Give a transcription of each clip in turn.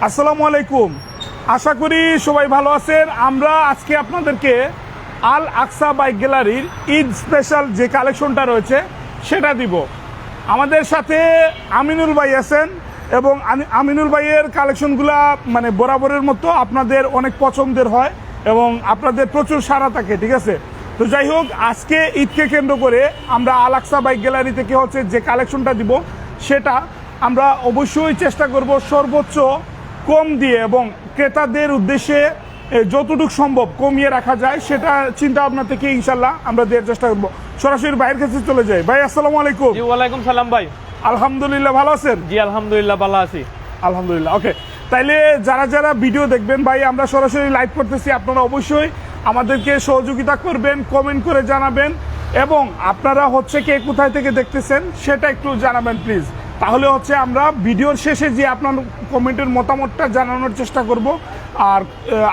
আসসালামু আলাইকুম। আশা করি সবাই ভালো আছেন। আমরা আজকে আপনাদেরকে আল আকসা বাইক গ্যালারির ঈদ স্পেশাল যে কালেকশনটা রয়েছে, সেটা দিব। আমাদের সাথে আমিনুল ভাই আছেন এবং আমি- আমিনুল ভাইয়ের কালেকশনগুলা মানে বরাবরের মতো আপনাদের অনেক পছন্দের হয় এবং আপনাদের প্রচুর সারা থাকে, ঠিক আছে? তো যাই হোক, আজকে ঈদকে কেন্দ্র করে আমরা আল আকসা বাইক গ্যালারি থেকে হচ্ছে যে কালেকশনটা দিব, সেটা আমরা অবশ্যই চেষ্টা করব সর্বোচ্চ কম দিয়ে এবং ক্রেতাদের উদ্দেশ্যে যতটুকু সম্ভব কমিয়ে রাখা যায় সেটা চিন্তা ভাবনা থেকে ইনশাল্লাহ আমরা দেওয়ার চেষ্টা করব। সরাসরি বাইরের কাছে চলে যাই। ভাই আসসালামু আলাইকুম। ওয়ালাইকুম সালাম ভাই। আলহামদুলিল্লাহ ভালো আছেন? জি আলহামদুলিল্লাহ ভালো আছি। আলহামদুলিল্লাহ ওকে। তাইলে যারা যারা ভিডিও দেখবেন ভাই আমরা সরাসরি লাইভ করতেছি আপনারা অবশ্যই আমাদেরকে সহযোগিতা করবেন কমেন্ট করে জানাবেন এবং আপনারা হচ্ছে কে কোথায় থেকে দেখতেছেন সেটা একটু জানাবেন প্লিজ তাহলে হচ্ছে আমরা ভিডিওর শেষে যে আপনার কমেন্টের মতামতটা জানানোর চেষ্টা করব আর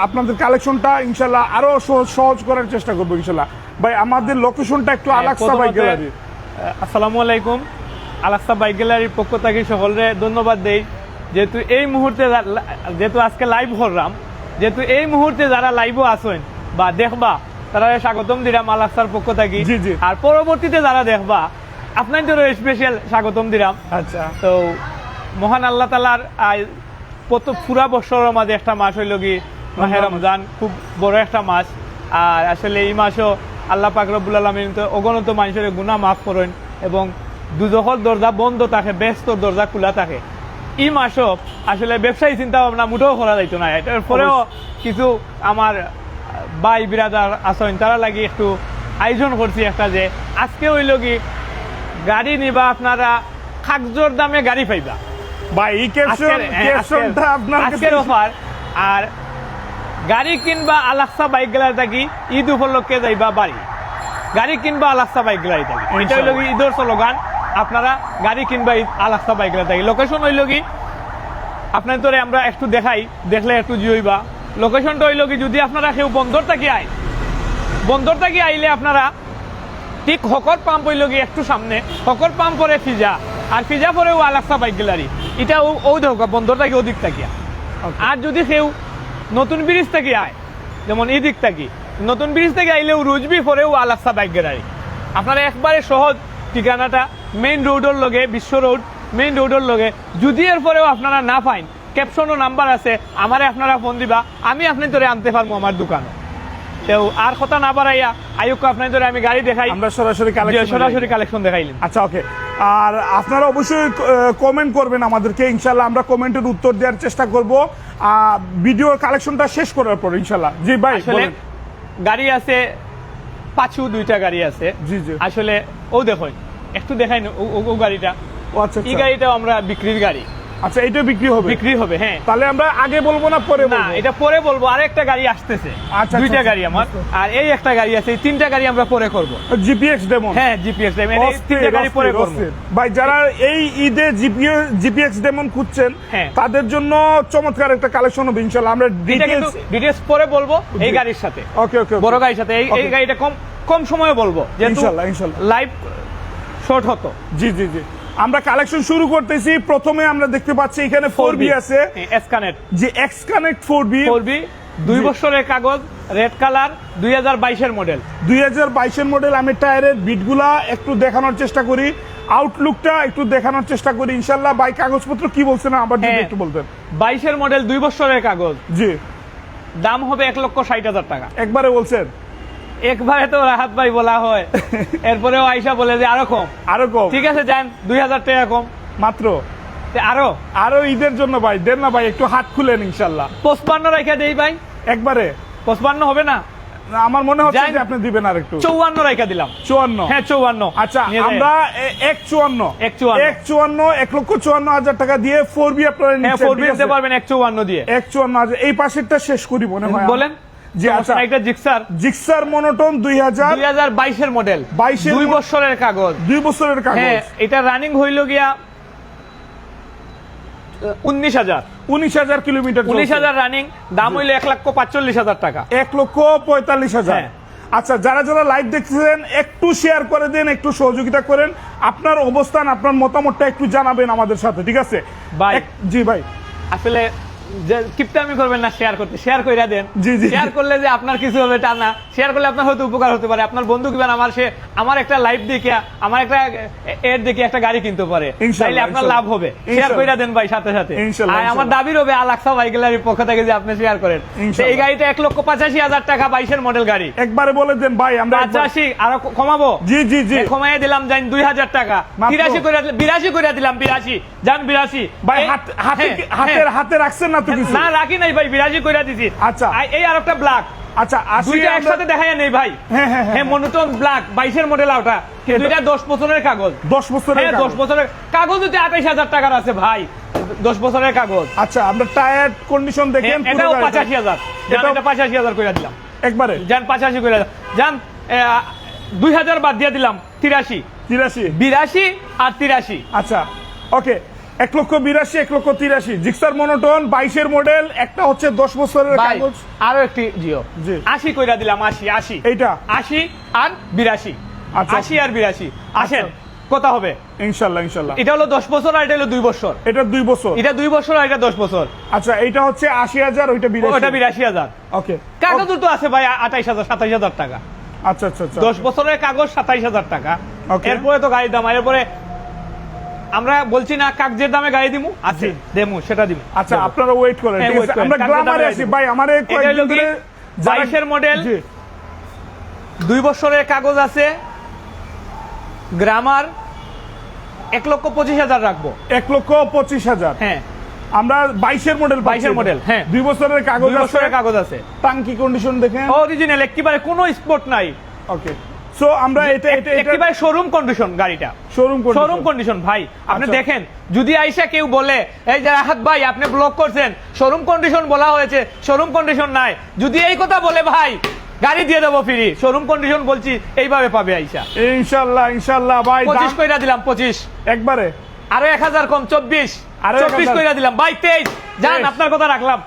আপনাদের কালেকশনটা ইনশাল্লাহ আরও সহজ সহজ করার চেষ্টা করব ইনশাল্লাহ। ভাই আমাদের লোকেশনটা একটু আলাক্সা বাইক গ্যালারি আসসালামু আলাইকুম। আলাক্সা বাইক গ্যালারির পক্ষ থেকে সকলরে ধন্যবাদ দেই। যেহেতু এই মুহূর্তে যেহেতু আজকে লাইভ করলাম যেহেতু এই মুহূর্তে যারা লাইভও আসেন বা দেখবা তারা স্বাগতম দিলাম আলাক্সার পক্ষ থেকে। আর পরবর্তীতে যারা দেখবা আপনাদের স্পেশাল স্বাগতম দিলাম। আচ্ছা। তো মহান আল্লাহ তালার কত পুরা বছরের মাঝে একটা মাস হইল কি মাহে রমজান খুব বড় একটা মাস। আর আসলে এই মাসও আল্লাহ পাক রব্বুল আলমিন তো অগণত মানুষের গুণা মাফ করেন এবং দুজকর দরজা বন্ধ থাকে ব্যস্ত দরজা খোলা থাকে। এই মাসও আসলে ব্যবসায়ী চিন্তা ভাবনা মুঠেও করা যাইতো না। এটার পরেও কিছু আমার ভাই বিরাদার আছেন তারা লাগি একটু আয়োজন করছি একটা যে আজকে হইল কি গাড়ি নিবা আপনারা কাগজোর দামে গাড়ি পাইবা। আজকের অফার। আর গাড়ি কিনবা আলাক্সা বাইক গ্যালারি থাকি ঈদ উপলক্ষে যাইবা বাড়ি। গাড়ি কিনবা আলাক্সা বাইক গ্যালারি থাকি এটা হইল কি ঈদের স্লোগান। আপনারা গাড়ি কিনবা ঈদ আলাক্সা বাইক গ্যালারি থাকি লোকেশন হইল কি আপনার তোরে আমরা একটু দেখাই দেখলে একটু জিওইবা লোকেশনটা হইল কি যদি আপনারা কেউ বন্দর থাকি আয় বন্দর থাকি আইলে আপনারা ঠিক হকর পাম্প হইল গিয়ে একটু সামনে। হকর পাম্প পরে ফিজা আর ফিজা পরে ও আলাক্সা বাইক গ্যালারি এটা ও- দেখো বন্দর থাকি ওদিক থাকিয়া আর যদি কেউ নতুন ব্রিজ থেকে আয় যেমন এই দিক থাকি নতুন ব্রিজ থেকে আইলেও রুজবি পরেও আলাক্সা বাইক গ্যালারি আপনারা একবারে সহজ ঠিকানাটা মেইন রোডের লগে বিশ্ব রোড মেইন রোডের লগে যদি এর পরেও আপনারা না পাইন ক্যাপশনও নাম্বার আছে আমারে আপনারা ফোন দিবা আমি আপনি ধরে আনতে পারব আমার দোকানে। তো আর কথা না বাড়াইয়া আয়ুক আপনার আমি গাড়ি দেখাই। আমরা সরাসরি কালেকশন সরাসরি কালেকশন দেখাইলেন। আচ্ছা ওকে আর আপনারা অবশ্যই কমেন্ট করবেন আমাদেরকে ইনশাল্লাহ আমরা কমেন্টের উত্তর দেওয়ার চেষ্টা করব। ভিডিও কালেকশনটা শেষ করার পর ইনশাল্লাহ জি ভাই গাড়ি আছে পাঁচু দুইটা গাড়ি আছে। জি, জি। আসলে ও দেখুন একটু দেখাই ও- গাড়িটা। আচ্ছা এই আচ্ছা। গাড়িটাও আমরা বিক্রির গাড়ি। আচ্ছা এটা বিক্রি হবে? বিক্রি হবে হ্যাঁ। তাহলে আমরা আগে বলব না পরে না বলব? এটা পরে বলব। আর একটা গাড়ি আসতেছে। আচ্ছা, দুইটা আচ্ছা, গাড়ি আমার। আর এই একটা গাড়ি আছে এই তিনটা গাড়ি আমরা পরে করব। জিপিএক্স ডেমন হ্যাঁ জিপিএস তিনটা গাড়ি পরে করব। ভাই যারা এই ঈদে জিপিএস জিপিএক্স ডেমন খুঁজছেন হ্যাঁ। তাদের জন্য চমৎকার একটা কালেকশন হবে ইনশাল্লাহ আমরা ডিটেলস ডিটেলস পরে বলব এই গাড়ির সাথে। ওকে ওকে বড় গাড়ির সাথে। এই এই গাড়িটা কম কম সময়ে বলব যেহেতু ইনশাল্লাহ, ইনশাল্লাহ। লাইভ শর্ট হতো। জি জি জি। আমরা কালেকশন শুরু করতেছি। প্রথমে আমরা দেখতে পাচ্ছি এখানে ফোর বি আছে। এসকানেট যে এক্স কানেক্ট ফোর বি করবি দুই জি। বছরের কাগজ রেড কালার দুই হাজার বাইশের মডেল দুই হাজার বাইশের মডেল আমি টায়ারের বিটগুলা একটু দেখানোর চেষ্টা করি। আউটলুকটা একটু দেখানোর চেষ্টা করি ইনশাল্লাহ বাই কাগজপত্র কি বলছেন আবার যদি হ্যাঁ। একটু বলতেন। বাইশের মডেল দুই বছরের কাগজ। জি। দাম হবে এক লক্ষ ষাট হাজার টাকা। একবারে বলছেন? একবারে তো রাহাত ভাই বলা হয়। এরপরেও আইসা বলে যে আরও কম। আরও কম? ঠিক আছে যান দুই হাজার টাকা কম। মাত্র? আরও? আরও ঈদের জন্য ভাই দেন না ভাই একটু হাত খুলেন ইনশাল্লাহ। পঁচপান্ন রাইখা দেই ভাই। একবারে? পঁচপান্ন হবে না? আমার মনে হচ্ছে যে আপনি দিবেন আর একটু চৌয়ান্ন রাইখা দিলাম। চুয়ান্ন? হ্যাঁ চৌয়ান্ন। আচ্ছা আমরা এক চুয়ান্ন। এক চুয়ান্ন। এক চুয়ান্ন এক লক্ষ চুয়ান্ন হাজার টাকা দিয়ে ফোর বি আপনারা ফোর ঠিক দিতে পারবেন এক চৌয়ান্ন দিয়ে। এক চুয়ান্ন হাজার। এই পাশেরটা শেষ করি মনে হয় বলেন। জি আচ্ছা একটা জিক্সার। জিক্সার মনোটন দুই হাজার দুই মডেল। 22 দুই বছরের কাগজ। দুই বছরের হ্যাঁ এটা রানিং হইল গিয়া উনিশ হাজার। উনিশ হাজার কিলোমিটার উনিশ হাজার রানিং দাম হইল এক লক্ষ পাঁচচল্লিশ হাজার টাকা। এক লক্ষ পঁয়তাল্লিশ হাজার। হ্যাঁ। আচ্ছা যারা যারা লাইভ দেখতেছেন একটু শেয়ার করে দেন একটু সহযোগিতা করেন। আপনার অবস্থান আপনার মতামতটা একটু জানাবেন আমাদের সাথে ঠিক আছে। জি ভাই। আসলে যে কিপটামি করবেন না শেয়ার করতে। শেয়ার কইরা দেন। জি, জি। শেয়ার করলে যে আপনার কিছু হবে তা না। শেয়ার করলে আপনার হয়তো উপকার হতে পারে। আপনার বন্ধু কিবেন আমার সে আমার একটা লাইভ দেখে আমার একটা এড দেখে একটা গাড়ি কিনতে পারে। তাইলে আপনার লাভ হবে। শেয়ার কইরা দেন ভাই সাথে সাথে। আর আমার ইনশাল্লাহ। দাবির হবে আলাক্সা বাইকেলারির পক্ষ থেকে যে আপনি শেয়ার করেন। এই গাড়িটা এক লক্ষ পঁচাশি হাজার টাকা বাইশের মডেল গাড়ি। একবারে বলে দেন ভাই আমরা পঁচাশি আরও কমাবো? জি জি জি। এ কমাইয়া দিলাম যান দুই হাজার টাকা। মাত্র? বিরাশি করে বিরাশি করে দিলাম বিরাশি। যান বিরাশি। ভাই হাতে হ্যাঁ, হ্যাঁ। হাতে রাখছেন না তো কিছু। না রাখি নাই ভাই বিরাশি করে দিছি। আচ্ছা। এই আর একটা ব্ল্যাক আচ্ছা দুইটা একসাথে দেখাই নেই ভাই। হ্যাঁ, হ্যাঁ, হ্যাঁ। হ্যাঁ মনোটন ব্ল্যাক বাইশের মডেল ওটা এটা- দুইটা দশ বছরের কাগজ। দশ বছরের হ্যাঁ দশ। বছরের কাগজ যদি আঠাইশ হাজার টাকার আছে ভাই। দশ বছরের কাগজ। আচ্ছা আমরা টায়ার কন্ডিশন দেখেন হ্যাঁ, পুরো এটাও। পঁচাশি হাজার। এটা পঁচাশি হাজার করে দিলাম। একবারে। যান পঁচাশি করে দিলাম। যান দুই হাজার বাদ দিয়ে দিলাম তিরাশি। তিরাশি। বিরাশি আর তিরাশি। আচ্ছা ওকে। এক লক্ষ বিরাশি এক লক্ষ তিরাশি। জিক্সার মনোটন বাইশের মডেল একটা হচ্ছে দশ বছরের কাগজ। আরও একটি জিও। জি। আশি কইরা দিলাম আশি আশি। এইটা। আশি আর বিরাশি। আচ্ছা। আশি আর বিরাশি। আসেন কথা হবে। ইনশাল্লাহ ইনশাল্লাহ। এটা হলো দশ বছর আর এটা হলো দুই বছর। এটা দুই বছর। এটা দুই বছর আর এটা দশ বছর। আচ্ছা এইটা হচ্ছে আশি হাজার ওইটা ওটা বিরাশি। বিরাশি হাজার। ওকে। কাগজ তো আছে ভাই আঠাইশ হাজার সাতাইশ হাজার টাকা। আচ্ছা আচ্ছা আচ্ছা। দশ বছরের কাগজ সাতাইশ হাজার টাকা. এরপরে তো গাড়ির দাম এরপরে আমরা বলছি না কাগজের দামে গাড়ি দিমু আছে দেমু সেটা দিমু। আচ্ছা আপনারা ওয়েট করেন হ্যাঁ, ঠিক আছে। আমরা গ্লামারে আসি। ভাই আমারে কয়েকদিন ধরে যারা- বাইশের মডেল দুই বছরের কাগজ আছে। গ্রামার এক লক্ষ পঁচিশ হাজার রাখব। এক লক্ষ পঁচিশ হাজার। হ্যাঁ। আমরা বাইশের মডেল বাইশের মডেল হ্যাঁ। দুই বছরের কাগজ বছরের কাগজ আছে। টাঙ্কি কন্ডিশন দেখেন। অরিজিনাল একেবারে কোনো স্পট নাই। ওকে সো আমরা এটা এটা একেবারে শোরুম কন্ডিশন গাড়িটা। শোরুম শোরুম কন্ডিশন ভাই। আপনি আচ্ছা। দেখেন যদি আইসা কেউ বলে এই যে রাহাত ভাই আপনি ব্লক করছেন। শোরুম কন্ডিশন বলা হয়েছে শোরুম কন্ডিশন নাই। যদি এই কথা বলে ভাই গাড়ি দিয়ে দেবো ফ্রি। শোরুম কন্ডিশন বলছি এইভাবে পাবে আইসা। ইনশাল্লাহ ইনশাল্লাহ ভাই পঁচিশ কইরা দিলাম পঁচিশ। একবারে। আরও এক হাজার কম চব্বিশ। আরও চব্বিশ কইরা দিলাম। ভাই তেইশ। আপনার কথা রাখলাম।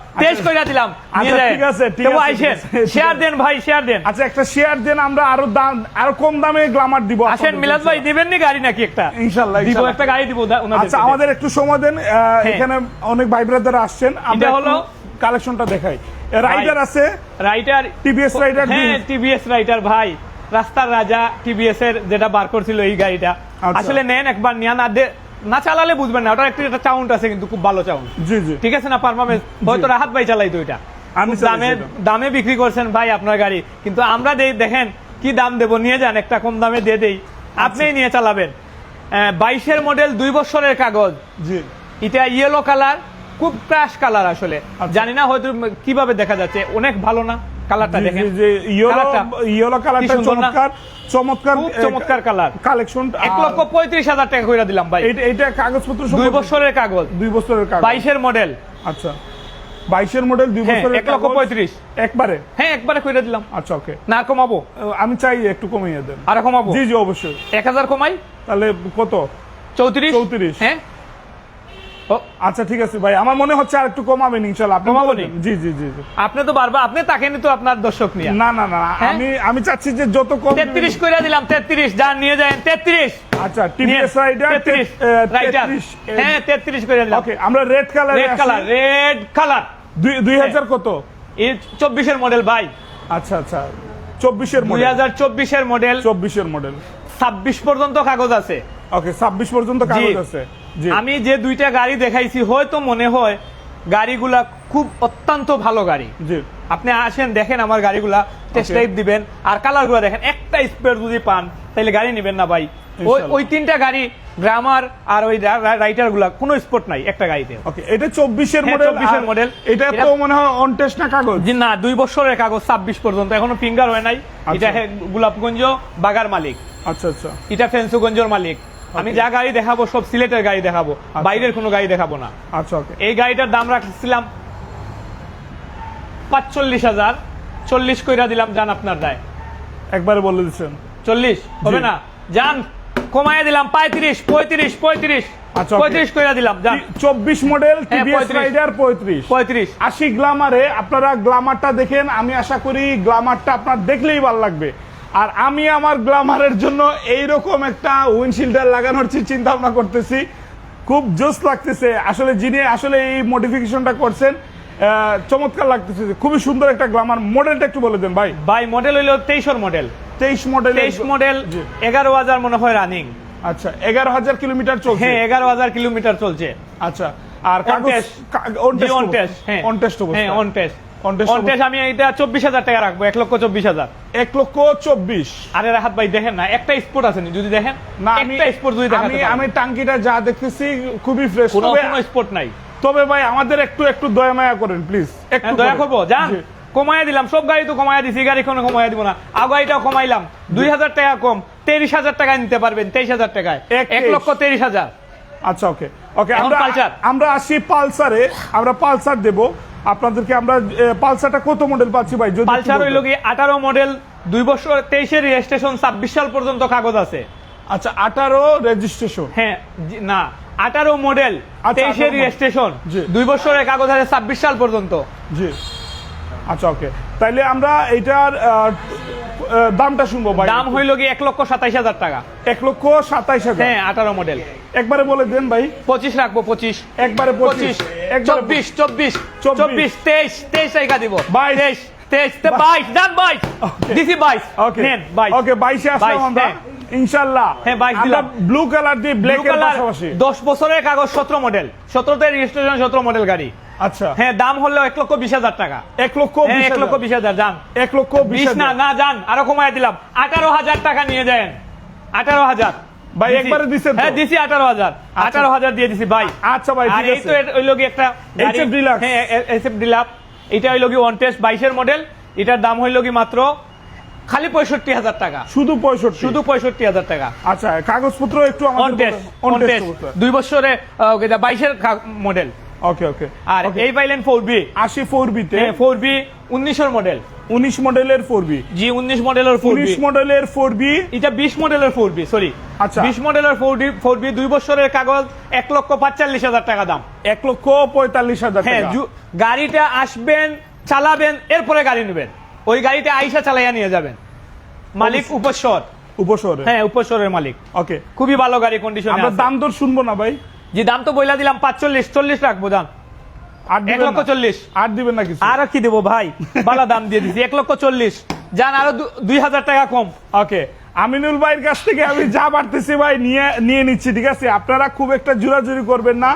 কইরা দিলাম। আচ্ছা, ঠিক আছে, ঠিক আছে, শেয়ার দেন ভাই শেয়ার দেন। আচ্ছা একটা শেয়ার দেন আমরা আরও দাম আরও কম দামে গ্লামার দিব আসেন মিলাদ ভাই দিবেন নি গাড়ি নাকি একটা? ইনশাল্লাহ, দিব একটা গাড়ি দিব আচ্ছা আমাদের একটু সময় দেন এখানে অনেক ভাই ব্রাদার আসছেন। আমরা হলো কালেকশনটা দেখাই। রাইডার আছে রাইটার টিভিএস রাইডার। হ্যাঁ টিভিএস রাইটার ভাই। রাস্তার রাজা টিভিএস এর যেটা বার করছিল এই গাড়িটা। আচ্ছা। আসলে নেন একবার নিয়া না দে- না চালালে বুঝবেন না ওটার একটু একটা চাউন্ড আছে কিন্তু খুব ভালো চাউন্ড জি জি। ঠিক আছে না পারফরমেন্স হয়তো রাহাত ভাই চালাই তো এটা আমি দামে দামে বিক্রি করছেন ভাই আপনার গাড়ি। কিন্তু আমরা দেই দেখেন কি দাম দেব নিয়ে যান একটা কম দামে দিয়ে দেই। আপনিই নিয়ে চালাবেন। বাইশের মডেল দুই বছরের কাগজ। জি। এটা ইয়েলো কালার খুব ক্রাশ কালার আসলে। আচ্ছা। জানি না হয়তো কীভাবে দেখা যাচ্ছে অনেক ভালো না? কালারটা দেখেন। ইয়েলো ইয়েলো কালারটা কি সুন্দর না? চমৎকার চমৎকার চমৎকার কালার। কালেকশন এক লক্ষ পঁয়ত্রিশ হাজার টাকা করে দিলাম ভাই। এটা কাগজপত্র দুই বছরের কাগজ। দুই বছরের কাগজ। বাইশের মডেল। আচ্ছা। বাইশের মডেল দুই হ্যাঁ, বছরের এক লক্ষ পঁয়ত্রিশ। একবারে? হ্যাঁ একবারে করে দিলাম। আচ্ছা ওকে। না কমাবো? আমি চাই একটু কমিয়ে দেন। আর কমাবো? জি জি অবশ্যই। এক হাজার কমাই? তাহলে কত? চৌত্রিশ? 34 হ্যাঁ? আচ্ছা ঠিক আছে ভাই। আমার মনে হচ্ছে আর একটু কমাবেন ইনশাল্লাহ। আপনি কমাবো বলে নি? দেন। জি জি জি জি। আপনি তো বারবার আপনি তাকে তো আপনার দর্শক নিয়ে। না না না হ্যাঁ? আমি আমি চাচ্ছি যে যত কম তেত্রিশ করে দিলাম তেত্রিশ। যান নিয়ে যান তেত্রিশ। আচ্ছা টিভিএস রাইডার হ্যাঁ তেত্রিশ করে দিলাম। ওকে আমরা red colour red colour red colour. দুই হাজার কত? এই চব্বিশের মডেল ভাই। আচ্ছা আচ্ছা। চব্বিশের দুই মডেল হাজার চব্বিশের মডেল। চব্বিশের মডেল। ছাব্বিশ পর্যন্ত কাগজ আছে। ওকে ছাব্বিশ পর্যন্ত কাগজ আছে। আমি যে দুইটা গাড়ি দেখাইছি হয়তো মনে হয় গাড়িগুলা খুব অত্যন্ত ভালো গাড়ি। জি। আপনি আসেন দেখেন আমার গাড়িগুলা টেস্ট. ড্রাইভ দিবেন আর কালারগুলা দেখেন একটা স্পেয়ার যদি পান তাহলে গাড়ি নেবেন না ভাই। ওই ওই তিনটা গাড়ি গ্রামার আর ওই রাইটারগুলা কোনো স্পট নাই একটা গাড়িতে। ওকে এটা চব্বিশের হ্যাঁ, মডেল 24 এর model। এটা এটা- তো মনে হয় অন টেস্ট না কাগজ? জি না দুই বছরের কাগজ ছাব্বিশ পর্যন্ত এখনও ফিঙ্গার হয় নাই। এটা হে- গোলাপগঞ্জ বাগার মালিক। আচ্ছা আচ্ছা। এটা ফেন্সুগঞ্জের মালিক। আমি যা গাড়ি দেখাবো সব সিলেটের গাড়ি দেখাবো বাইরের কোনো গাড়ি দেখাবো না। আচ্ছা ওকে। এই গাড়িটার দাম রাখছিলাম পাঁচচল্লিশ হাজার চল্লিশ কইরা দিলাম যান আপনার দায়। একবারে বলে দিচ্ছেন। চল্লিশ হবে না? যান কমায় দিলাম পঁয়ত্রিশ পঁয়ত্রিশ পঁয়ত্রিশ আচ্ছা, পঁয়ত্রিশ কইরা দিলাম চব্বিশ মডেল হ্যাঁ, টিভিএস 35 রাইডার পঁয়ত্রিশ। পঁয়ত্রিশ। আশি গ্লামারে আপনারা গ্লামারটা দেখেন আমি আশা করি গ্লামারটা আপনার দেখলেই ভালো লাগবে। আর আমি আমার গ্লামারের জন্য এইরকম একটা উইন্ডশিল্ডার লাগানোর চিন্তা ভাবনা করতেছি। খুব জোস লাগতেছে। আসলে যিনি আসলে এই মডিফিকেশনটা করছেন চমৎকার লাগতেছে খুবই সুন্দর একটা গ্লামার। মডেলটা একটু বলে দেন ভাই। ভাই মডেল হইল তেইশর মডেল তেইশ মডেল তেইশ মডেল। এগারো হাজার মনে হয় রানিং আচ্ছা এগারো হাজার কিলোমিটার চলছে। হ্যাঁ এগারো হাজার কিলোমিটার চলছে। আচ্ছা আর কাগজ অন টেস্ট হ্যাঁ। অন টেস্ট হ্যাঁ অন টেস্ট আমি এটা চব্বিশ হাজার টাকা রাখব এক লক্ষ চব্বিশ হাজার। এক লক্ষ চব্বিশ। আরে রাহাত ভাই দেখেন না একটা স্পোর্ট আছে যদি দেখেন? না একটা স্পোর্ট যদি আমি আমি টাঙ্কিটা যা দেখতেছি খুবই ফ্রেশ কোনো স্পোর্ট নাই। তবে ভাই আমাদের একটু একটু দয়া মায়া করেন প্লিজ একটু হ্যাঁ, দয়া করব যান। জি। দিলাম সব গাড়ি তো কমাইয়া দিছি গাড়ি কোনো দিব না। আগাইটাও কমাইলাম দুই হাজার টাকা কম তেইশ হাজার টাকায় নিতে পারবেন তেইশ হাজার টাকায়। এক লক্ষ তেইশ হাজার। আচ্ছা ওকে ওকে আমরা। আমরা আসি পালসারে আমরা পালসার দেব। আপনাদেরকে আমরা পালসারটা কত মডেল পাচ্ছি ভাই? যদি পালসার হইল কি আঠারো মডেল দুই বছর 23 এর রেজিস্ট্রেশন ছাব্বিশ সাল পর্যন্ত কাগজ আছে। আচ্ছা আঠারো রেজিস্ট্রেশন হ্যাঁ না আঠারো মডেল আচ্ছা, তেইশের 18 রেজিস্ট্রেশন। দুই বছরের কাগজ আছে ছাব্বিশ সাল পর্যন্ত। জি। আচ্ছা ওকে তাইলে আমরা আহ, দামটা শুনব ভাই দাম হইল কি এক লক্ষ সাতাইশ হাজার টাকা। এক লক্ষ সাতাইশ হাজার। হ্যাঁ আঠারো মডেল একবারে বলে দেন ভাই। পঁচিশ রাখব পঁচিশ। একবারে পঁচিশ। চব্বিশ চব্বিশ। চব্বিশ। তেইশ। তেইশ টাকা দিব। বাইশ। তেইশ তেইশ তে- বাইশ। যান বাইশ. দিছি বাইশ। ওকে নেন বাইশ। ওকে বাইশে আসলাম আমরা। হ্যাঁ। ইনশাল্লাহ। হ্যাঁ, বাইশ আমরা দিলাম। ব্লু কালার দিয়ে ব্ল্যাক পাশাপাশি। দশ বছরের কাগজ সতেরো মডেল সতেরোতে রেজিস্ট্রেশন সতেরো মডেল গাড়ি। আচ্ছা। হ্যাঁ দাম হলো এক লক্ষ বিশ হাজার টাকা। এক লক্ষ হ্যাঁ এক লক্ষ বিশ হাজার যান। এক লক্ষ বিশ না না যান আরও কমায় দিলাম। আঠারো হাজার টাকা নিয়ে যান। আঠারো হাজার। ভাই। একবারে দিছেন হ্যাঁ দিছি আঠারো হাজার। আঠারো হাজার দিয়ে দিছি ভাই। আচ্ছা ভাই আর ঠিক এই তো ওই একটা HF Deluxe। হ্যাঁ এসএফ ডিলাপ এটা হইল কি ওয়ান টেস্ট বাইশের মডেল। এটার দাম হইল কি মাত্র খালি পঁয়ষট্টি হাজার টাকা। শুধু পঁয়ষট্টি? শুধু পঁয়ষট্টি হাজার টাকা। আচ্ছা কাগজপত্র একটু আমাদের অন টেস্ট দুই বছরে বাইশের মডেল। ওকে ওকে আর এই পাইলেন ফোর বি আশি ফোর বিতে ফোর বি উনিশের মডেল উনিশ মডেলের ফোর বি জি উনিশ মডেলের ফোর উনিশ বি মডেলের ফোর বি এটা বিশ মডেলের ফোর বি সরি আচ্ছা। বিশ মডেলের ফোর বি ফোর বি দুই বছরের কাগজ এক লক্ষ পাঁচচল্লিশ হাজার টাকা দাম। এক লক্ষ পঁয়তাল্লিশ হাজার হ্যাঁ গাড়িটা আসবেন চালাবেন এরপরে গাড়ি নেবেন। ওই গাড়িটা আইসা চালাইয়া নিয়ে যাবেন। মালিক উপস্বর উপসরে। হ্যাঁ উপস্বরের মালিক। ওকে খুবই ভালো গাড়ি কন্ডিশন আমরা দাম দর শুনব না ভাই। যে দাম তো বইলা দিলাম পাঁচচল্লিশ চল্লিশ রাখব দাম। আর এক দিবেন লক্ষ চল্লিশ। আর দিবেন না কিছু। আর কি দেবো ভাই? ভালো দাম দিয়ে দিচ্ছি এক লক্ষ চল্লিশ। যান আরও দুই হাজার টাকা কম। ওকে আমিনুল ভাইয়ের কাছ থেকে আমি যা পারতেছি ভাই নিয়ে নিয়ে নিচ্ছি ঠিক আছে? আপনারা খুব একটা জোরাজুরি করবেন না।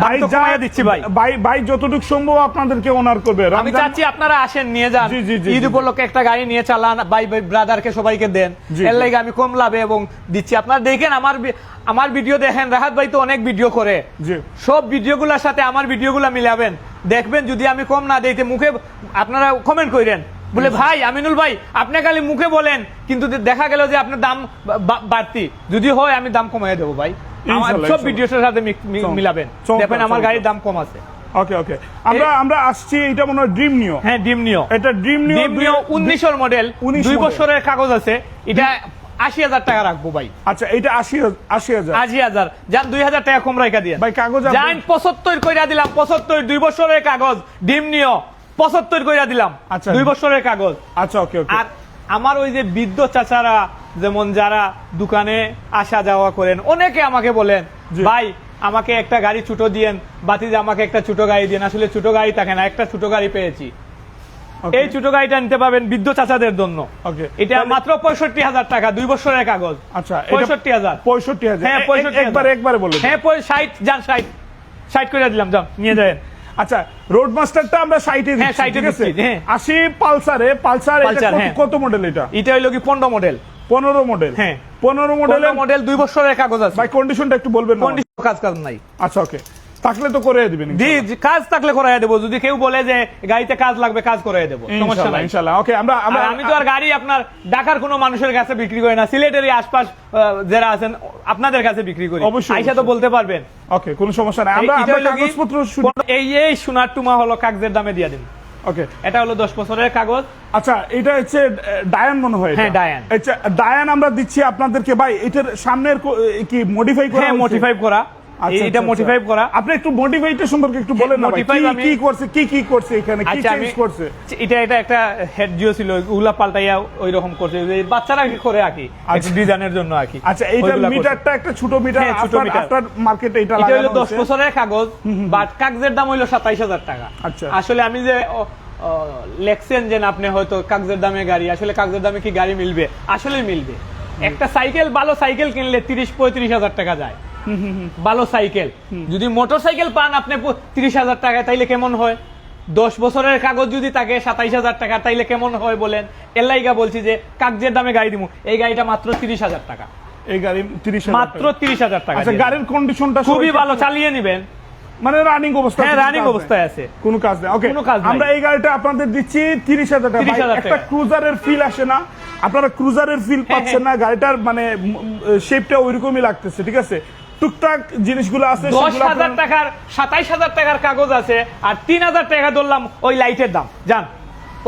ভাই তো দিচ্ছি ভাই। ভাই ভাই যতটুকু সম্ভব আপনাদেরকে অনার করবে আমি চাচ্ছি আপনারা আসেন নিয়ে যান। ঈদ উপলক্ষে একটা গাড়ি নিয়ে চালান ভাই ভাই ব্রাদারকে সবাইকে দেন। এর লাগে আমি কম লাভে এবং দিচ্ছি। আপনারা দেখেন আমার আমার ভিডিও দেখেন রাহাত ভাই তো অনেক ভিডিও করে। সব ভিডিওগুলোর সাথে আমার ভিডিওগুলো মিলাবেন। দেখবেন যদি আমি কম না দিতে মুখে আপনারা কমেন্ট করেন বলে ভাই আমিনুল ভাই আপনি খালি মুখে বলেন। কিন্তু দেখা গেল যে আপনার দাম বাড়তি। যদি হয় আমি দাম কমাই দেবো ভাই। আমার সব ইনশাল্লাহ। সাথে মি- মি- চমৎকার, মিলাবেন। দেখবেন আমার গাড়ির দাম কম আছে। ওকে ওকে আমরা আমরা আসছি এটা মনে হয় ড্রিম নিও হ্যাঁ ডিম নিও এটা ড্রিম নিও ডিম নিও উনিশের মডেল 19 বছরের কাগজ আছে। এটা আশি হাজার টাকা রাখব ভাই। আচ্ছা এটা আশি আশি হাজার। আশি হাজার। যান দুই হাজার টাকা কম রাখা দিয়ে। ভাই কাগজ আপনি- যান পঁচাত্তর কইরা দিলাম পঁচাত্তর দুই বছরের কাগজ ডিম নিও পঁচাত্তর কইরা দিলাম আচ্ছা। দুই বছরের কাগজ। আচ্ছা ওকে ওকে আর আমার ওই যে বৃদ্ধ চাচারা যেমন যারা দোকানে আসা যাওয়া করেন অনেকে আমাকে বলেন ভাই আমাকে একটা গাড়ি ছোট দিয়েন বাতিজা আমাকে একটা ছোট গাড়ি দিন আসলে ছোট গাড়ি থাকে না একটা ছোট গাড়ি পেয়েছি। এই ছোট গাড়িটা নিতে পাবেন বৃদ্ধ চাচাদের জন্য। এটা মাত্র পঁয়ষট্টি হাজার টাকা দুই বছরের কাগজ। আচ্ছা পঁয়ষট্টি হাজার। পঁয়ষট্টি হাজার। হ্যাঁ পঁয়ষট্টি একবারে একবারে বলে হ্যাঁ ষাট যান ষাট। ষাট করে দিলাম যান। নিয়ে যাবেন। আচ্ছা রোড মাস্টারটা আমরা সাইটে হ্যাঁ, 60 ঠিক আছে? হ্যাঁ। আশি পালসারে পালসার কত- হ্যাঁ। কত মডেল এটা? এটা হইল কি পনেরো মডেল পনেরো মডেল হ্যাঁ। পনেরো পনেরো মডেল দুই বছরের কাগজ আছে। ভাই কন্ডিশনটা একটু বলবেন কন্ডিশন কাজ কাজ নাই। আচ্ছা ওকে থাকলে তো করে দিবেন জি কাজ থাকলে করাই দেবো। যদি কেউ বলে যে গাড়িতে কাজ লাগবে কাজ করাই দেবো। সমস্যা নাই। ইনশাআল্লাহ ওকে আমরা আমরা আমি তো আর গাড়ি আপনার ঢাকার কোনো মানুষের কাছে বিক্রি করি না। সিলেটের আশপাশ যারা আছেন আপনাদের কাছে বিক্রি করি। অবশ্যই, আইসা তো বলতে পারবেন। ওকে কোনো সমস্যা নাই। আমরা কাগজপত্র এই এই সোনার টুমা হলো কাগজের দামে দিয়ে দিন। ওকে এটা হলো দশ বছরের কাগজ আচ্ছা এটা হচ্ছে ডায়ান মনে হয় হ্যাঁ, ডায়ান। আচ্ছা ডায়ান আমরা দিচ্ছি আপনাদেরকে ভাই এটার সামনের কি মডিফাই করা হ্যাঁ হয়েছে? করা এটা আচ্ছা, মোটিফাই আচ্ছা। করা আপনি একটু মোটিভেটর সম্পর্কে একটু বলেন না। Modify কি- করছে কি কি করছে এখানে কি আচ্ছা চেঞ্জ করছে এটা এটা একটা হেড জিও ছিল ওগুলা পাল্টাইয়া ওই রকম করছে বাচ্চারা কি করে আঁকি আচ্ছা। ডিজাইনের জন্য আঁকি আচ্ছা করছে। মিটারটা একটা ছোট মিটার হ্যাঁ, ছোট মিটার। আফটার মার্কেটে এটা এটা হলো লাগানো দশ হয়েছে। বছরের কাগজ বাট কাগজের দাম হইল সাতাইশ হাজার টাকা আচ্ছা। আসলে আমি যে লেখছেন যে আপনি হয়তো কাগজের দামে গাড়ি আসলে কাগজের দামে কি গাড়ি মিলবে আসলে মিলবে একটা সাইকেল ভালো সাইকেল কিনলে তিরিশ পঁয়ত্রিশ হাজার টাকা যায় ভালো সাইকেল। যদি মোটর সাইকেল পান আপনি তিরিশ হাজার টাকা তাইলে কেমন হয়? দশ বছরের কাগজ যদি থাকে সাতাইশ হাজার টাকা তাইলে কেমন হয় বলেন? এলাইগা বলছি যে কাগজের দামে গাড়ি দিব এই গাড়িটা মাত্র তিরিশ হাজার টাকা। এই গাড়ি 30 মাত্র তিরিশ হাজার টাকা আচ্ছা গাড়ির কন্ডিশনটা খুবই ভালো চালিয়ে নিবেন। মানে রানিং অবস্থা হ্যাঁ রানিং অবস্থায় আছে। কোনো কাজ নেই। ওকে কোনো কাজ আমরা এই গাড়িটা আপনাদের দিচ্ছি তিরিশ হাজার টাকা। 30,000 ভাই, একটা টাকা। ক্রুজারের ফিল আসে না। আপনারা ক্রুজারের ফিল হ্যাঁ, পাচ্ছেন না। গাড়িটার মানে শেপটা ওইরকমই লাগতেছে ঠিক আছে? টুকটাক জিনিসগুলো আছে দশ হাজার টাকার সাতাইশ হাজার টাকার কাগজ আছে আর তিন হাজার টাকা ধরলাম ওই লাইটের দাম। যান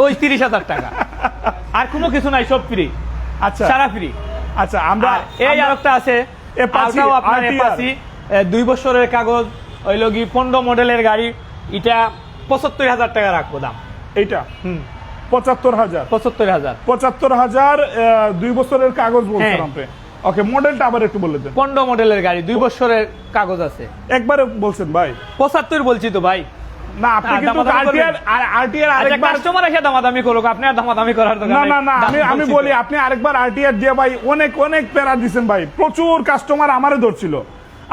ওই তিরিশ হাজার টাকা। আর কোনো কিছু নাই সব ফ্রি আচ্ছা। সারা ফ্রি আচ্ছা আমরা এই আরেকটা আছে আপনার এপাসি দুই বছরের কাগজ ওই লগি পনেরো মডেলের গাড়ি এটা পঁচাত্তর হাজার টাকা রাখব দাম। এইটা? হুম। পঁচাত্তর হাজার। পঁচাত্তর হাজার। পঁচাত্তর হাজার দুই বছরের কাগজ বলছেন হ্যাঁ। ওকে মডেলটা আবার একটু বলে দেন। মডেলের গাড়ি দুই বছরের কাগজ আছে। একবারে বলছেন ভাই। পঁচাত্তর বলছি তো ভাই। না আপনি কিন্তু আরটিআর আর আরটিআর আচ্ছা আরেকবার কাস্টমার এসে দামাদামি করুক আপনি আর দামাদামি করার দরকার না না না আমি আমি বলি আপনি আরেকবার আরটিআর দিয়ে ভাই অনেক অনেক প্যারা দিচ্ছেন ভাই। প্রচুর কাস্টমার আমারে ধরছিল।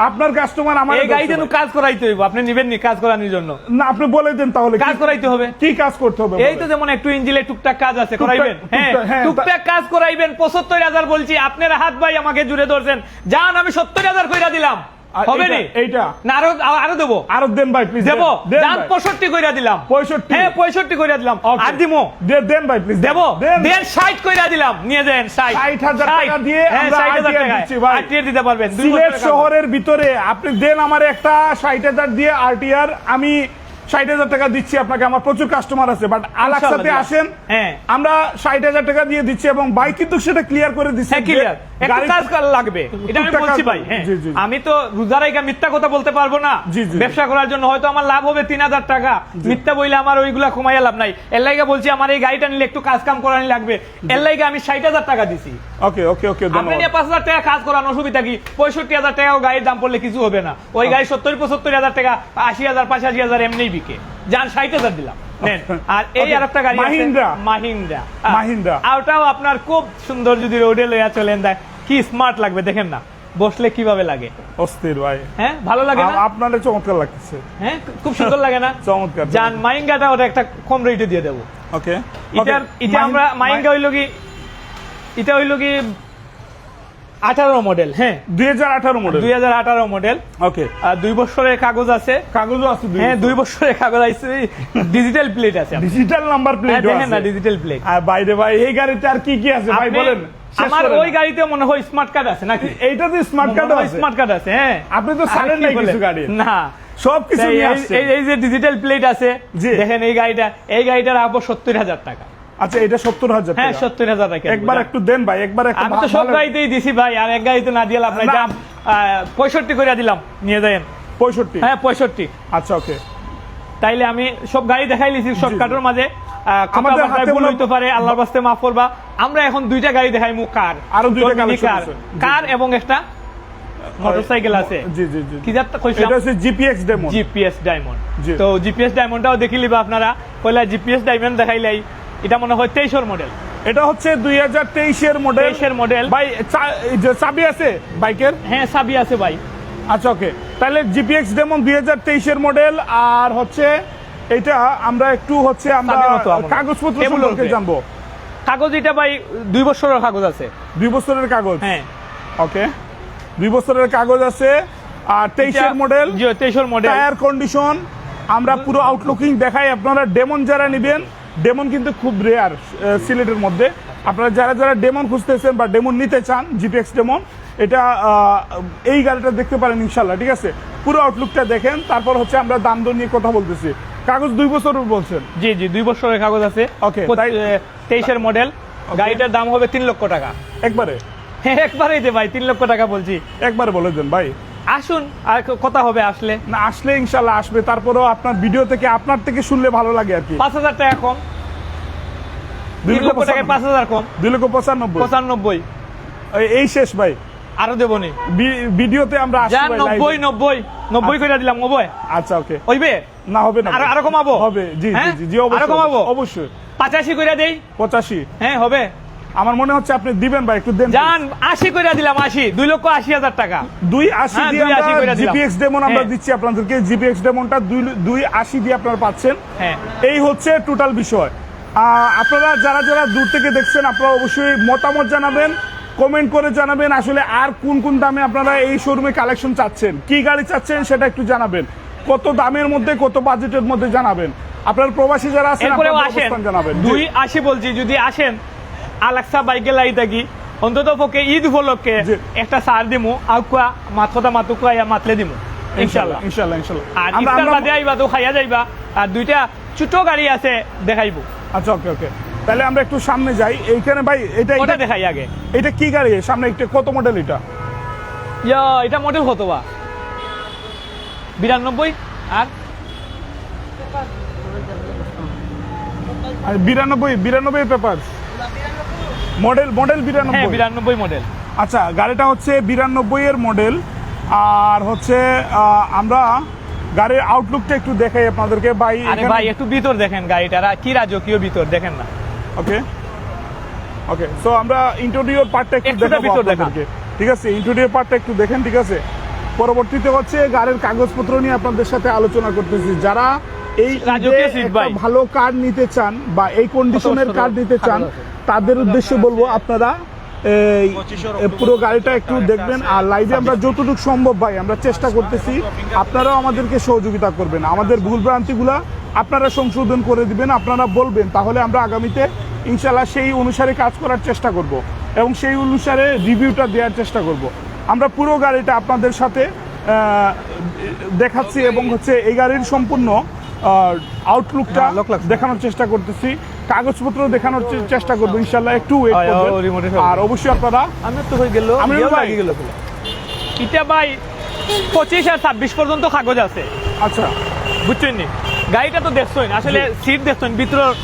আপনার কাস্টমার আমার এই গাড়ি তো যেন কাজ করাইতে হইব আপনি নিবেন নি কাজ করানোর জন্য। না আপনি বলে দেন তাহলে। কাজ করাইতে হবে। কি কাজ করতে হবে এই তো যেমন একটু ইঞ্জিলে টুকটাক কাজ আছে করাইবেন। হ্যাঁ টুকটাক, হ্যাঁ, কাজ করাইবেন পঁচাত্তর হাজার বলছি আপনার হাত ভাই আমাকে জুড়ে ধরছেন। যান আমি সত্তর হাজার কইরা দিলাম। হবে নি এইটা না আরও আরও দেবো। আরও দেন ভাই প্লিজ দেবো? পঁয়ষট্টি কইরা দিলাম। 65 হ্যাঁ পঁয়ষট্টি কইরা দিলাম। আর দিমো। দেন ভাই প্লিজ দেবো? দেন। ষাট কইরা দিলাম। নিয়ে দেন ষাট। 60,000 টাকা দিয়ে হ্যাঁ ষাট হাজার টাকা ভাই। আরটিআর দিতে পারবেন। সিলেট শহরের ভিতরে আপনি দেন আমার একটা ষাট হাজার দিয়ে আরটিআর আমি ষাট হাজার টাকা দিচ্ছি আপনাকে আমার প্রচুর কাস্টমার আছে বাট আলাক্সাতে আসেন হ্যাঁ। আমরা ষাট হাজার টাকা দিয়ে দিচ্ছি এবং বাইক কিন্তু সেটা ক্লিয়ার করে দিচ্ছি হ্যাঁ ক্লিয়ার কাজ লাগবে। এটা আমি বলছি ভাই হ্যাঁ। আমি তো রোজারাইকা মিথ্যা কথা বলতে পারব না। ব্যবসা করার জন্য হয়তো আমার লাভ হবে তিন হাজার টাকা। মিথ্যা বইলে আমার ওইগুলা কমাইয়া লাভ নাই। এর লাইগা বলছি আমার এই গাড়িটা নিলে একটু কাজ কাম করানি লাগবে। এর লাইগা আমি ষাট হাজার টাকা দিছি। ওকে ওকে ওকে আপনি নিয়ে পাঁচ হাজার টাকা কাজ করানো অসুবিধা কি? পঁয়ষট্টি হাজার টাকাও গাড়ির দাম পড়লে কিছু হবে না। ওই গাড়ি সত্তর পঁচাত্তর হাজার টাকা আশি হাজার পঁচাশি হাজার এমনিই বিকে যান ষাট হাজার দিলাম। নেন। আর এই আর একটা গাড়ি মাহিন্দ্রা। মাহিন্দ্রা। মাহিন্দ্রা। আর ওটাও আপনার খুব সুন্দর যদি রোডে লইয়া চলেন দেখ কি স্মার্ট লাগবে দেখেন না। বসলে কীভাবে লাগে? অস্থির ভাই। হ্যাঁ ভালো লাগে না? আ- আপনাদের চমৎকার লাগতেছে। হ্যাঁ খুব সুন্দর লাগে না? চমৎকার যান মাহিঙ্গাটা ওটা একটা কম রেটে দিয়ে দেবো। ওকে এটা এটা আমরা মাহিঙ্গা হইল কি এটা হইল কি আঠারো মডেল হ্যাঁ দুই হাজার আঠারো মডেল দুই হাজার আঠারো মডেল ওকে আর দুই বছরের কাগজ আছে। কাগজও আছে হ্যাঁ দুই বছরের কাগজ আছে। ডিজিটাল প্লেট আছে ডিজিটাল নাম্বার প্লেট দেখেন না ডিজিটাল প্লেট আর বাইরে ভাই এই গাড়িতে আর কি কি আছে? ভাই বলেন আমার ওই গাড়িতে মনে হয় স্মার্ট কার্ড আছে নাকি? এইটাতে স্মার্ট কার্ড আছে। স্মার্ট কার্ড আছে হ্যাঁ। আপনি তো ছাড়েন নাই কিছু গাড়ি। না। সব কিছু তাই নিয়ে এই- আসছে এই- যে ডিজিটাল প্লেট আছে। দেখেন এই গাড়িটা এই গাড়িটা রাখব সত্তর হাজার টাকা। আচ্ছা এটা সত্তর হাজার হ্যাঁ সত্তর হাজার একবার একটু দেন ভাই একবার একটা আমি তো সব গাড়িতেই দিছি ভাই আর এক গাড়িতে না দিয়ে লাভ নাই দাম পঁয়ষট্টি করে দিলাম নিয়ে পঁয়ষট্টি? হ্যাঁ পঁয়ষট্টি। আচ্ছা ওকে। তাইলে আমি সব গাড়ি দেখাই লিছি শর্টকাটের মাঝে। আমাদের আমাদের হাতে ভুল হইতে পারে আল্লাহর বাস্তে মাফ করবা। আমরা এখন দুইটা গাড়ি দেখাই মু কার? আরও দুইটা কার? কার এবং একটা মোটরসাইকেল আছে? জি জি জি। কি যাত্রা কইছিলাম? এটা হচ্ছে জিপিএক্স ডেমো জিপিএস ডায়মন্ড জি। তো জিপিএস ডায়মন্ডটাও দেখি লিবা আপনারা। কইলা জিপিএস ডায়মন্ড দেখাইলাই। এটা মনে হয় তেইশর মডেল এটা হচ্ছে দুই হাজার তেইশের মডেল তেইশের মডেল ভাই চাবি আছে বাইকের? হ্যাঁ চাবি আছে ভাই। আচ্ছা ওকে। তাহলে জিপিএক্স ডেমন দুই হাজার তেইশের মডেল আর হচ্ছে এটা আমরা একটু হচ্ছে আমরা কাগজপত্র সম্পর্কে জানব। কাগজ এটা ভাই দুই বছরের কাগজ আছে। দুই বছরের কাগজ? হ্যাঁ। ওকে। দুই বছরের কাগজ আছে। আর তেইশের মডেল তেইশর মডেল টায়ার কন্ডিশন আমরা পুরো আউটলুকিং দেখাই। আপনারা ডেমন যারা নেবেন ডেমন কিন্তু খুব রেয়ার সিলেটের মধ্যে। আপনারা যারা যারা ডেমন খুঁজতেছেন বা ডেমন নিতে চান জিপিএক্স ডেমন এটা এই গাড়িটা দেখতে পারেন ইনশাল্লাহ ঠিক আছে? পুরো আউটলুকটা দেখেন তারপর হচ্ছে আমরা দাম দর নিয়ে কথা বলতেছি। কাগজ দুই বছর বলছেন? জি জি দুই বছরের কাগজ আছে। ওকে তেইশের মডেল গাড়িটার দাম হবে তিন লক্ষ টাকা। একবারে? হ্যাঁ, একবারেই দে ভাই তিন লক্ষ টাকা বলছি। একবারে বলে দেন ভাই। আসুন আর কথা হবে আসলে। না আসলে ইনশাল্লাহ আসবে। তারপরেও আপনার ভিডিও থেকে আপনার থেকে শুনলে ভালো লাগে আর কি। পাঁচ হাজার টাকা কম। দুই লক্ষ টাকায় পাঁচ হাজার কম। দুই লক্ষ পঁচানব্বই। পঁচানব্বই। এই- শেষ ভাই। আরও দেবনি বি- ভিডিওতে আমরা নব্বই। নব্বই। নব্বই করে দিলাম নব্বই। আচ্ছা ওকে। ওইবে না হবে না। আরো- কমাবো? হবে। জি জি হ্যাঁ? জি আরও কমাবো? অবশ্যই। পঁচাশি করে দেই। পঁচাশি। হ্যাঁ হবে। আমার মনে হচ্ছে আপনি দিবেন ভাই একটু দেন আশি করে দিলাম আশি। দুই লক্ষ আশি হাজার টাকা। দুই আশি হ্যাঁ, দিয়ে আমরা। জিপিএক্স ডেমন আমরা। দিচ্ছি আপনাদেরকে। জিপিএক্স ডেমনটা দুই দুই আশি দিয়ে আপনারা পাচ্ছেন। হ্যাঁ। এই হচ্ছে টোটাল বিষয়। আপনারা যারা যারা দূর থেকে দেখছেন আপনারা অবশ্যই মতামত জানাবেন কমেন্ট করে জানাবেন আসলে আর কোন কোন দামে আপনারা এই শোরুমে কালেকশন চাচ্ছেন কি গাড়ি চাচ্ছেন সেটা একটু জানাবেন। কত দামের মধ্যে কত বাজেটের মধ্যে জানাবেন। আপনার প্রবাসী যারা আছেন জানাবেন। দুই আশি বলছি যদি আসেন আলাক্সা বাইকে লাই থাকি। অন্তত পক্ষে ঈদ উপলক্ষে। একটা সার দিমু আকুয়া মাথা মাতুকা ইয়া মাতলে দিমু। ইনশাল্লাহ ইনশাল্লাহ। ইনশাল্লাহ আর ইফতার বাদে আইবা তো খাইয়া যাইবা। আর দুইটা ছোট গাড়ি আছে দেখাইবো। আচ্ছা ওকে ওকে তাহলে আমরা একটু সামনে যাই। এইখানে ভাই এটা এটা- দেখাই আগে। এটা কি গাড়ি? সামনে একটা কত মডেল এটা? ইয়া এটা মডেল কত বা? বিরানব্বই? আর? বিরানব্বই বিরানব্বই পেপার মডেল মডেল হ্যাঁ বিরানব্বই বিরানব্বই মডেল। আচ্ছা গাড়িটা হচ্ছে বিরানব্বই এর মডেল। আর হচ্ছে আমরা গাড়ির আউটলুকটা একটু দেখাই আপনাদেরকে। ভাই আরে ভাই একটু ভিতর দেখেন গাড়িটার। আর কি রাজকীয় ভিতর? দেখেন না। ওকে ওকে সো আমরা ইন্টেরিয়র পার্টটা একটু দেখাবো ভিতর দেখান। আপনাদেরকে। ঠিক আছে ইন্টেরিয়র পার্টটা একটু দেখেন ঠিক আছে? পরবর্তীতে হচ্ছে গাড়ির কাগজপত্র নিয়ে আপনাদের সাথে আলোচনা করতেছি। যারা এই। ভালো কার নিতে চান বা এই কন্ডিশনের কত কার নিতে চান তাদের উদ্দেশ্যে বলব আপনারা পুরো গাড়িটা একটু দেখবেন। আর লাইভে আমরা যতটুকু সম্ভব ভাই আমরা চেষ্টা করতেছি। আপনারাও আমাদেরকে সহযোগিতা করবেন। আমাদের ভুল ভ্রান্তিগুলা আপনারা সংশোধন করে দিবেন আপনারা বলবেন তাহলে আমরা আগামীতে ইনশাল্লাহ সেই অনুসারে কাজ করার চেষ্টা করব এবং সেই অনুসারে রিভিউটা দেওয়ার চেষ্টা করব। আমরা পুরো গাড়িটা আপনাদের সাথে দেখাচ্ছি এবং হচ্ছে এই গাড়ির সম্পূর্ণ আউটলুকটা হ্যাঁ। দেখানোর চেষ্টা করতেছি। কাগজপত্র দেখানোর চেষ্টা করব ইনশাল্লাহ একটু। আর অবশ্যই আপনারা আমি তো হয়ে গেল। এটা ভাই পঁচিশ আর ছাব্বিশ পর্যন্ত কাগজ আছে। আচ্ছা। বুঝছেন নি? গাড়িটা তো দেখছেন আসলে সিট দেখছেন ভিতর।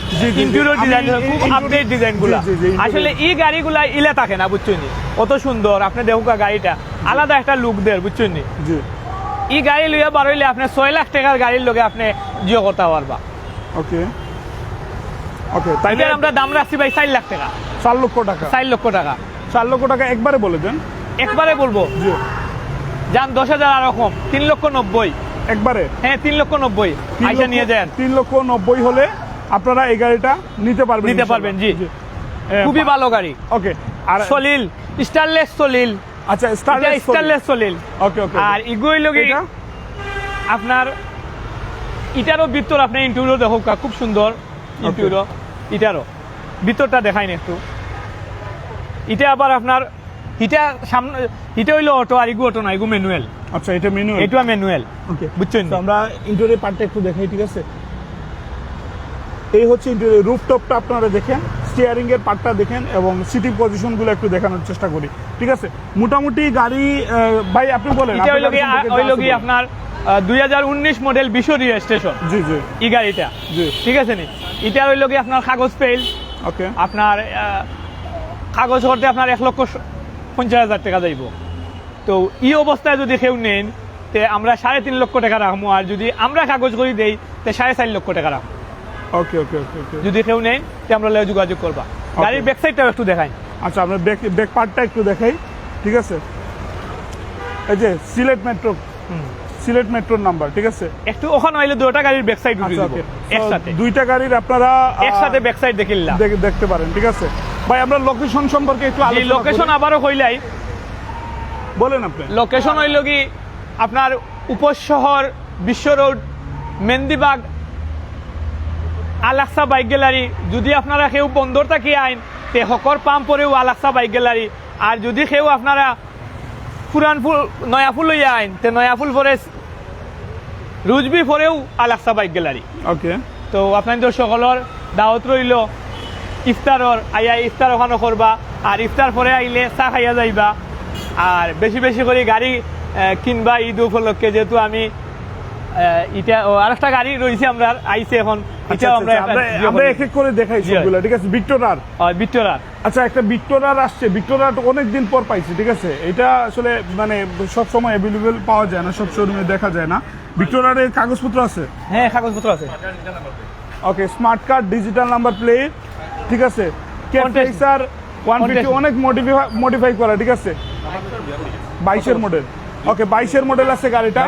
ইন্টেরিয়র ডিজাইন খুব এই- আপডেট ডিজাইনগুলা জি, জি, জি, interior- আসলে এই গাড়িগুলা ইলে থাকে না বুঝছেন নি? অত সুন্দর আপনি দেখুক গাড়িটা। আলাদা একটা লুক দেয় বুঝছেন নি? জি। এই গাড়ি লইয়া বারইলে আপনি ছয় লাখ টাকার গাড়ির লগে আপনি জিও করতে পারবা। ওকে ওকে তাইলে আমরা দাম রাখছি ভাই চার লাখ টাকা। চার লক্ষ টাকা। চার লক্ষ টাকা। চার লক্ষ টাকা একবারে বলে দেন। একবারে বলব। জি যান দশ হাজার আর রকম তিন লক্ষ নব্বই। একবারে। হ্যাঁ তিন লক্ষ নব্বই। আইসা নিয়ে যান। তিন লক্ষ নব্বই হলে আপনারা এই গাড়িটা নিতে পারবেন নিতে। পারবেন, জি। এ, খুবই ভালো গাড়ি। ওকে আর সলিল স্টারলেস সলিল। আচ্ছা স্টারলেস স্টারলেস সলিল ওকে ওকে আর ইগুই লগে আপনার ইটারও ভিতর আপনি ইন্টেরিয়র দেখো খুব সুন্দর ইন্টেরিয়র ইটারও। ভিতরটা দেখাইনি একটু। এটা আবার আপনার এটা সামনে এটা হইল অটো আর ইগু অটো না ইগু ম্যানুয়াল আচ্ছা এটা মেনু এটা ম্যানুয়াল ওকে বুঝছেন? তো আমরা ইন্টেরিয়র পার্টটা একটু দেখাই ঠিক আছে? এই হচ্ছে ইন্টেরিয়র রুফটপটা আপনারা দেখেন। স্টিয়ারিং এর পার্টটা দেখেন এবং সিটিং পজিশনগুলো একটু দেখানোর চেষ্টা করি। ঠিক আছে? মোটামুটি গাড়ি ভাই আপনি বলেন এটা আপনার হইল বলেন। আপনার দুই হাজার উনিশ মডেল বিশ্ব রেজিস্ট্রেশন জি জি। ই গাড়িটা। জি। ঠিক আছে নি? এটা হইল গিয়ে আপনার কাগজ পেল ওকে। আপনার কাগজ করতে আপনার এক লক্ষ স- পঞ্চাশ হাজার টাকা যাইব। তো এই অবস্থায় যদি কেউ নেন তে আমরা সাড়ে তিন লক্ষ টাকা রাখব আর যদি আমরা কাগজ করি দেই তে সাড়ে চার লক্ষ টাকা রাখব। ওকে ওকে ওকে ওকে যদি কেউ নেন তে আমরা লয়ে যোগাযোগ করবা। গাড়ির ব্যাক সাইডটাও একটু দেখাই। আচ্ছা আমরা ব্যাক ব্যাক পার্টটা একটু দেখাই ঠিক আছে? এই যে সিলেট মেট্রো সিলেট মেট্রোর নাম্বার ঠিক আছে? একটু ওখানে হইলে দুটা গাড়ির ব্যাক সাইড আচ্ছা ওকে একসাথে। দুইটা গাড়ির আপনারা একসাথে ব্যাক সাইড দেখিলাম দেখ- দেখতে পারেন ঠিক আছে? ভাই আমরা লোকেশন সম্পর্কে একটু আলোচনা লোকেশন আবারও কইলাই। বলেন আপনি। লোকেশন হইল কি আপনার উপশহর বিশ্ব রোড মেন্দিবাগ আলাক্সা বাইক গ্যালারি যদি আপনারা কেউ বন্দর থাকি আইন তে হকর পাম্প পরেও আলাক্সা বাইক গ্যালারি আর যদি কেউ আপনারা পুরান ফুল নয়া ফুল লইয়া আইন তে নয়া ফুল পরে রুজবি পরেও আলাক্সা বাইক গ্যালারি ওকে তো আপনাদের সকলের দাওয়াত রইল ইফতারর আইয়া ইফতার ওখানে করবা আর ইফতার পরে আইলে চা খাইয়া যাইবা। আর বেশি বেশি করে গাড়ি কিনবা ঈদ উপলক্ষে যেহেতু আমি এটা আরেকটা গাড়ি রয়েছে আমরা আইছে এখন। আচ্ছা, এটাও আচ্ছা, আমরা আচ্ছা, আমরা এক এক করে দেখাই সবগুলো ঠিক আছে? ভিক্টোরার আচ্ছা একটা ভিক্টোরার আসছে। ভিক্টোরার অনেক দিন পর পাইছি ঠিক আছে? এটা আসলে মানে সব সময় অ্যাভেলেবেল পাওয়া যায় না সব শোরুমে দেখা যায় না। ভিক্টোরারের কাগজপত্র আছে? হ্যাঁ কাগজপত্র আছে। Okay smart card digital number plate ঠিক আছে? ওয়ান ফিফটি অনেক মডিফাই মডিফাই করা ঠিক আছে? বাইশের মডেল ওকে বাইশের মডেল আছে গাড়িটা।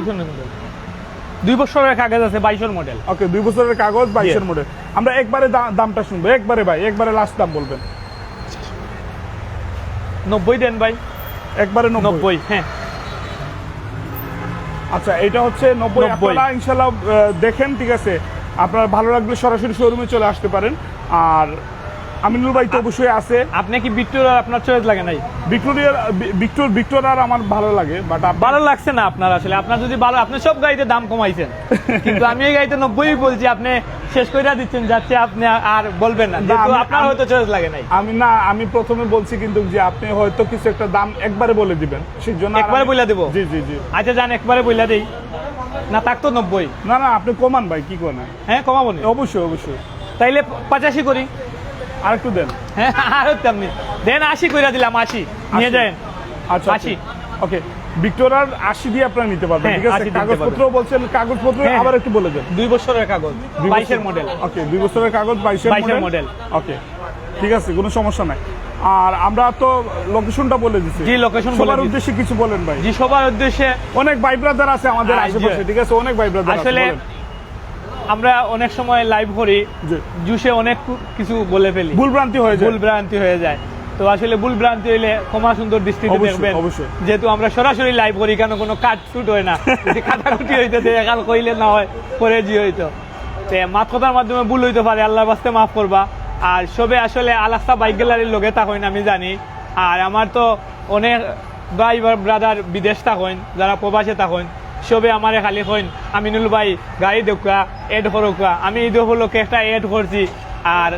দুই বছরের কাগজ আছে বাইশের মডেল ওকে দুই বছরের কাগজ বাইশের মডেল আমরা একবারে দামটা শুনব একবারে ভাই একবারে লাস্ট দাম বলবেন। নব্বই দেন ভাই। একবারে নব্বই। হ্যাঁ। আচ্ছা এটা হচ্ছে নব্বই। 90 আপনারা ইনশাল্লাহ দেখেন ঠিক আছে? আপনার ভালো লাগলে সরাসরি শোরুমে চলে আসতে পারেন। আর আমিনুল ভাই তো অবশ্যই আছে। আপনি কি বিক্টোর আপনার চয়েস লাগে নাই? ভিক্টোরিয়ার বি- ভিক্টোর আর আমার ভালো লাগে বাট ভালো লাগছে না আপনার আসলে। আপনার যদি ভালো আপনি সব গাড়িতে দাম কমাইছেন। কিন্তু আমি এই গাড়িতে নব্বই বলছি আপনি শেষ করে দিচ্ছেন যাচ্ছে আপনি আর বলবেন না। যেহেতু আপনার হয়তো চয়েস লাগে নাই। আমি না আমি প্রথমে বলছি কিন্তু যে আপনি হয়তো কিছু একটা দাম একবারে বলে দিবেন। সেই জন্য একবারে বলে দিব? জি জি জি। আচ্ছা জান একবারে বইলা দেই। না থাকতো নব্বই। না না আপনি কমান ভাই কি করেন? হ্যাঁ কমাবো অবশ্যই অবশ্যই। তাইলে পঁচাশি করি। আর একটু দেন। হ্যাঁ আর তেমনি দেন আশি কইরা দিলাম আশি। নিয়ে। যান আচ্ছা আশি। ওকে ভিক্টোরার আশি দিয়ে আপনারা নিতে পারবেন হ্যাঁ, ঠিক আছে? কাগজপত্র বলছেন কাগজপত্র হ্যাঁ। আবার একটু বলে দেন। দুই বছরের কাগজ। দুই বাইশের মডেল ওকে দুই বছরের কাগজ বাইশের মডেল মডেল। ওকে ঠিক আছে কোনো সমস্যা নাই। আর আমরা তো লোকেশনটা বলে দিচ্ছি জি, বলে সবার উদ্দেশ্যে কিছু বলেন ভাই। জি সবার উদ্দেশ্যে অনেক ভাই ব্রাদার আছে আমাদের আশেপাশে ঠিক আছে? অনেক ভাই ব্রাদার আসলে। আমরা অনেক সময় লাইভ করি জুসে অনেক কিছু বলে ফেলি। ভুল ভ্রান্তি হয়ে যায়। ভুল ভ্রান্তি হয়ে যায়। তো আসলে ভুল ভ্রান্তি হইলে ক্ষমা সুন্দর দৃষ্টিতে দেখবেন। যেহেতু আমরা সরাসরি লাইভ করি কেন কোনো কাট শুট হয় না? যদি কাটাকুটি হইতে একাল কইলে না হয় করে জি হইতো। তে মাত কথার মাধ্যমে ভুল হইতে পারে আল্লাহর বাস্তে মাফ করবা। আর সবে আসলে আলাস্তা বাইক গ্যালারির লোকে থাকেন আমি জানি। আর আমার তো অনেক ভাই ব্রাদার বিদেশ থাকেন যারা প্রবাসে থাকেন সবে আমারে খালি কইন আমিনুল ভাই গাড়ি দেখা এড করুকা আমি ঈদ উপলক্ষে একটা এড করছি আর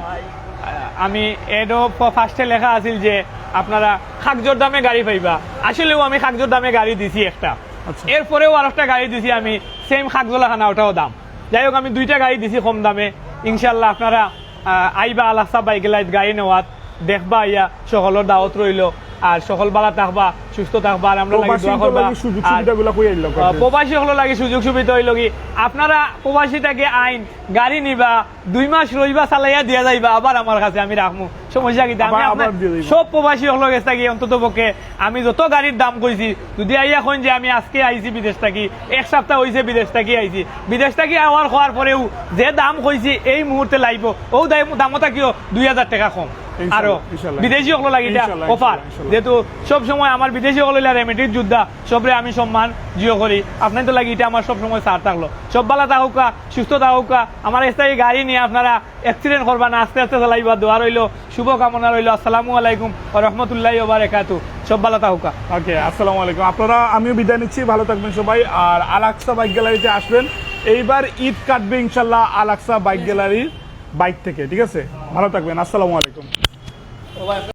আমি এডও ফার্স্টে লেখা আছিল যে আপনারা খাকজোর দামে গাড়ি পাইবা। আসলেও আমি খাকজোর দামে গাড়ি দিছি একটা। আচ্ছা। এরপরেও আর একটা গাড়ি দিছি আমি সেম খাকজোলা খানা ওটাও দাম। যাই হোক আমি দুইটা গাড়ি দিছি কম দামে। ইনশাল্লাহ আপনারা আইবা আলাসা বাইক লাইট গাড়ি নেওয়াত দেখবা ইয়া সকলের দাওয়াত রইল। আর সকল বালা থাকবা সুস্থ থাকবা আর আমরা লাগি দোয়া করবা। সুযোগ সুবিধাগুলো কই আইলো প্রবাসী হলো লাগে সুযোগ সুবিধা হইল কি আপনারা প্রবাসীটাকে আইন গাড়ি নিবা দুই মাস রইবা চালাইয়া দিয়া যাইবা আবার আমার কাছে আমি রাখব সমস্যা কি? আমি আপনার। সব প্রবাসী হলো গেছে থাকি অন্তত পক্ষে। আমি যত গাড়ির দাম কইছি যদি আইয়া কইন যে আমি আজকে আইছি বিদেশ থাকি এক সপ্তাহ হইছে বিদেশ থাকি আইছি। বিদেশ থাকি আওয়ার হওয়ার পরেও যে দাম কইছি এই মুহূর্তে লাইব। ও দাম- দামটা কিও দুই হাজার টাকা কম। আরও। বিদেশি হলো লাগি অফার। যেহেতু সব সময় আমার বিদেশি হলো রেমেডির যোদ্ধা সবরে আমি সম্মান জিও করি। আপনার তো লাগি এটা আমার সব সময় সার থাকল। সব বালা থাকুকা সুস্থ থাকুকা আমার স্থায়ী গাড়ি নিয়ে আপনারা অ্যাক্সিডেন্ট করবা না আস্তে আস্তে চালাইবা দোয়া রইল শুভ কামনা রইল আসসালামু আলাইকুম রহমতুল্লাহ ওবারাকাতু সব থাকুকা ওকে আসসালামু আলাইকুম। আপনারা আমিও বিদায় নিচ্ছি ভালো থাকবেন সবাই। আর আলাক্সা বাইক গ্যালারিতে আসবেন। এইবার ঈদ কাটবে ইনশাল্লাহ আলাক্সা বাইক গ্যালারির বাইক থেকে ঠিক আছে? ভালো থাকবেন আসসালামু আলাইকুম। Well,